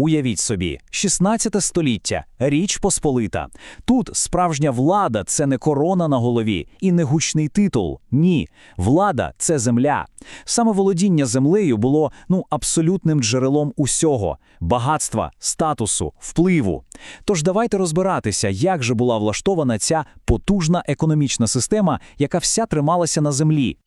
Уявіть собі, 16 століття, річ посполита. Тут справжня влада це не корона на голові і не гучний титул. Ні, влада це земля. Саме володіння землею було ну абсолютним джерелом усього багатства, статусу, впливу. Тож давайте розбиратися, як же була влаштована ця потужна економічна система, яка вся трималася на землі.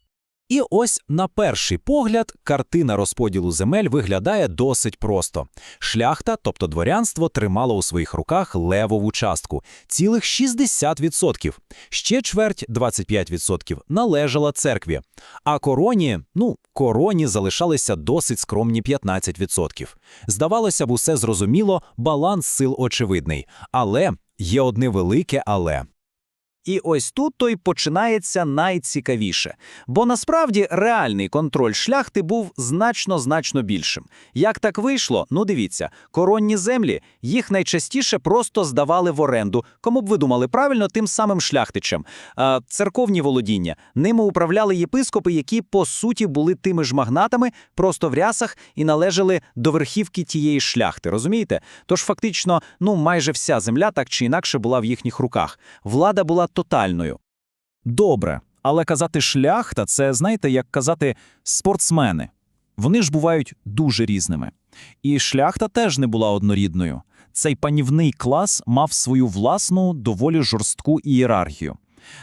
І ось на перший погляд картина розподілу земель виглядає досить просто. Шляхта, тобто дворянство, тримало у своїх руках левову частку – цілих 60%. Ще чверть – 25% належала церкві. А короні, ну, короні залишалися досить скромні 15%. Здавалося б, усе зрозуміло, баланс сил очевидний. Але є одне велике але. І ось тут то й починається найцікавіше. Бо насправді реальний контроль шляхти був значно-значно більшим. Як так вийшло? Ну дивіться, коронні землі їх найчастіше просто здавали в оренду. Кому б ви думали правильно, тим самим шляхтичем. А церковні володіння ними управляли єпископи, які по суті були тими ж магнатами, просто в рясах і належали до верхівки тієї шляхти. Розумієте? Тож фактично, ну майже вся земля так чи інакше була в їхніх руках. Влада була тотальною. Добре, але казати шляхта це, знаєте, як казати спортсмени. Вони ж бувають дуже різними. І шляхта теж не була однорідною. Цей панівний клас мав свою власну, доволі жорстку ієрархію.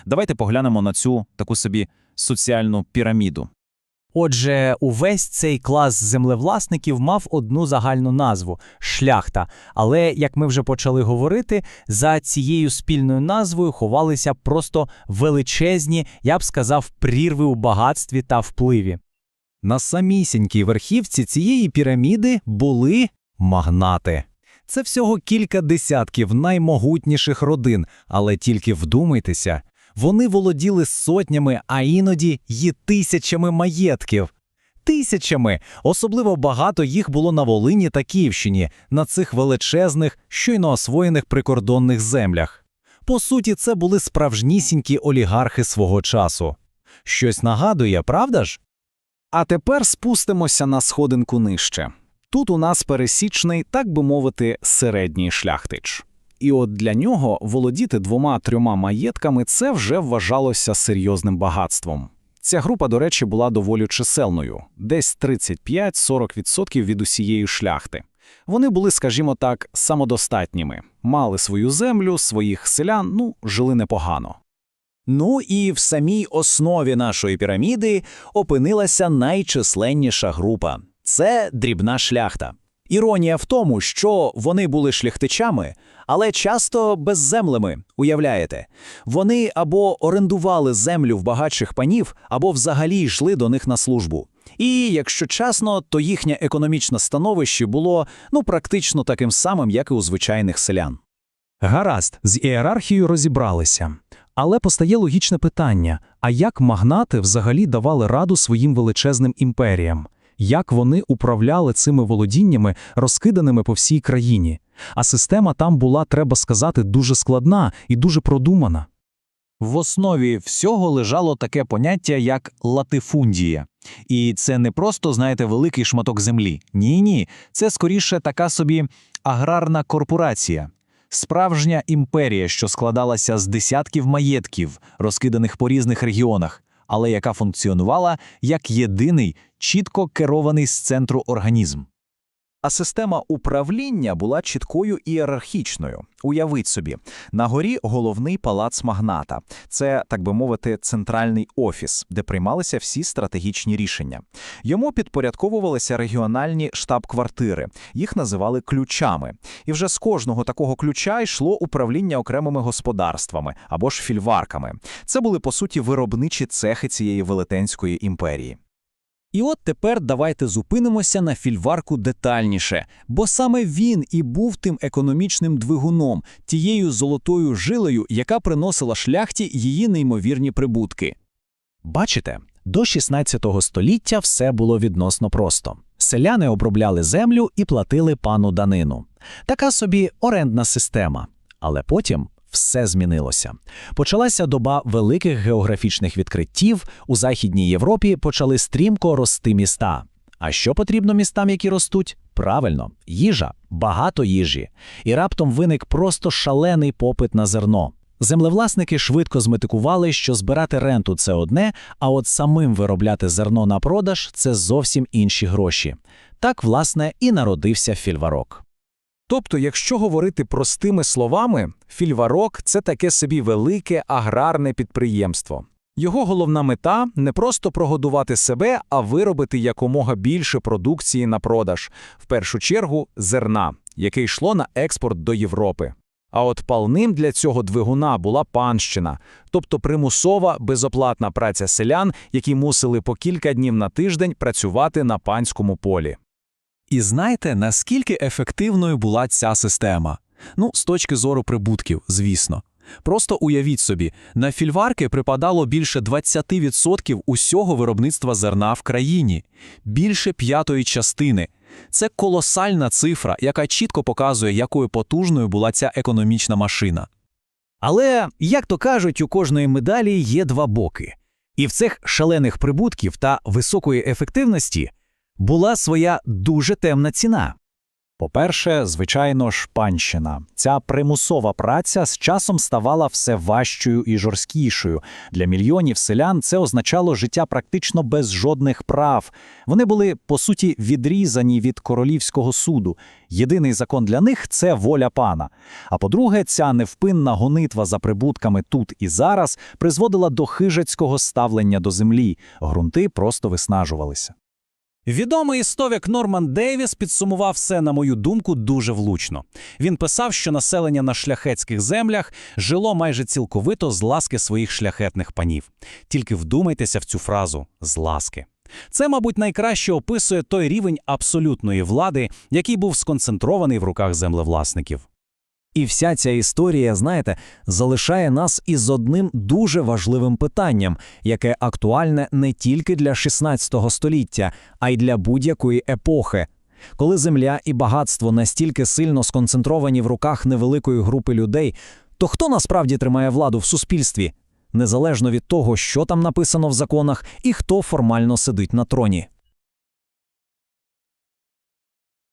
Давайте поглянемо на цю таку собі соціальну піраміду. Отже, увесь цей клас землевласників мав одну загальну назву шляхта. Але, як ми вже почали говорити, за цією спільною назвою ховалися просто величезні, я б сказав, прірви у багатстві та впливі. На самісінькій верхівці цієї піраміди були магнати. Це всього кілька десятків наймогутніших родин, але тільки вдумайтеся, вони володіли сотнями, а іноді й тисячами маєтків. Тисячами, особливо багато їх було на Волині та Київщині, на цих величезних, щойно освоєних прикордонних землях. По суті, це були справжнісінькі олігархи свого часу. Щось нагадує, правда ж? А тепер спустимося на сходинку нижче. Тут у нас пересічний, так би мовити, середній шляхтич. І от для нього володіти двома-трьома маєтками це вже вважалося серйозним багатством. Ця група, до речі, була доволі чисельною, десь 35-40% від усієї шляхти. Вони були, скажімо так, самодостатніми, мали свою землю, своїх селян, ну, жили непогано. Ну і в самій основі нашої піраміди опинилася найчисленніша група це дрібна шляхта. Іронія в тому, що вони були шляхтичами, але часто безземлими, уявляєте. Вони або орендували землю в багатших панів, або взагалі йшли до них на службу. І, якщо чесно, то їхнє економічне становище було ну практично таким самим, як і у звичайних селян. Гаразд, з ієрархією розібралися. Але постає логічне питання: а як магнати взагалі давали раду своїм величезним імперіям? Як вони управляли цими володіннями, розкиданими по всій країні? А система там була, треба сказати, дуже складна і дуже продумана. В основі всього лежало таке поняття, як латифундія. І це не просто, знаєте, великий шматок землі. Ні, ні, це скоріше така собі аграрна корпорація. Справжня імперія, що складалася з десятків маєтків, розкиданих по різних регіонах, але яка функціонувала як єдиний чітко керований з центру організм. А система управління була чіткою ієрархічною. Уявіть собі, на горі головний палац магната. Це, так би мовити, центральний офіс, де приймалися всі стратегічні рішення. Йому підпорядковувалися регіональні штаб-квартири, їх називали ключами. І вже з кожного такого ключа йшло управління окремими господарствами або ж фільварками. Це були по суті виробничі цехи цієї велетенської імперії. І от тепер давайте зупинимося на фільварку детальніше, бо саме він і був тим економічним двигуном, тією золотою жилею, яка приносила шляхті її неймовірні прибутки. Бачите, до 16 століття все було відносно просто. Селяни обробляли землю і платили пану данину. Така собі орендна система. Але потім все змінилося. Почалася доба великих географічних відкриттів. У Західній Європі почали стрімко рости міста. А що потрібно містам, які ростуть? Правильно, їжа, багато їжі. І раптом виник просто шалений попит на зерно. Землевласники швидко зметикували, що збирати ренту це одне, а от самим виробляти зерно на продаж це зовсім інші гроші. Так, власне, і народився фільварок. Тобто, якщо говорити простими словами, фільварок – це таке собі велике аграрне підприємство. Його головна мета – не просто прогодувати себе, а виробити якомога більше продукції на продаж, в першу чергу зерна, яке йшло на експорт до Європи. А от палним для цього двигуна була панщина, тобто примусова безоплатна праця селян, які мусили по кілька днів на тиждень працювати на панському полі. І знаєте, наскільки ефективною була ця система? Ну, з точки зору прибутків, звісно. Просто уявіть собі, на фільварки припадало більше 20% усього виробництва зерна в країні, більше п'ятої частини. Це колосальна цифра, яка чітко показує, якою потужною була ця економічна машина. Але, як то кажуть, у кожної медалі є два боки. І в цих шалених прибутків та високої ефективності була своя дуже темна ціна. По-перше, звичайно ж, панщина. Ця примусова праця з часом ставала все важчою і жорсткішою. Для мільйонів селян це означало життя практично без жодних прав. Вони були, по суті, відрізані від королівського суду. Єдиний закон для них це воля пана. А по-друге, ця невпинна гонитва за прибутками тут і зараз призводила до хижацького ставлення до землі. Грунти просто виснажувалися. Відомий історик Норман Дейвіс підсумував все, на мою думку, дуже влучно. Він писав, що населення на шляхетських землях жило майже цілковито з ласки своїх шляхетних панів. Тільки вдумайтеся в цю фразу з ласки. Це, мабуть, найкраще описує той рівень абсолютної влади, який був сконцентрований в руках землевласників. І вся ця історія, знаєте, залишає нас із одним дуже важливим питанням, яке актуальне не тільки для 16 століття, а й для будь-якої епохи. Коли земля і багатство настільки сильно сконцентровані в руках невеликої групи людей, то хто насправді тримає владу в суспільстві? Незалежно від того, що там написано в законах і хто формально сидить на троні.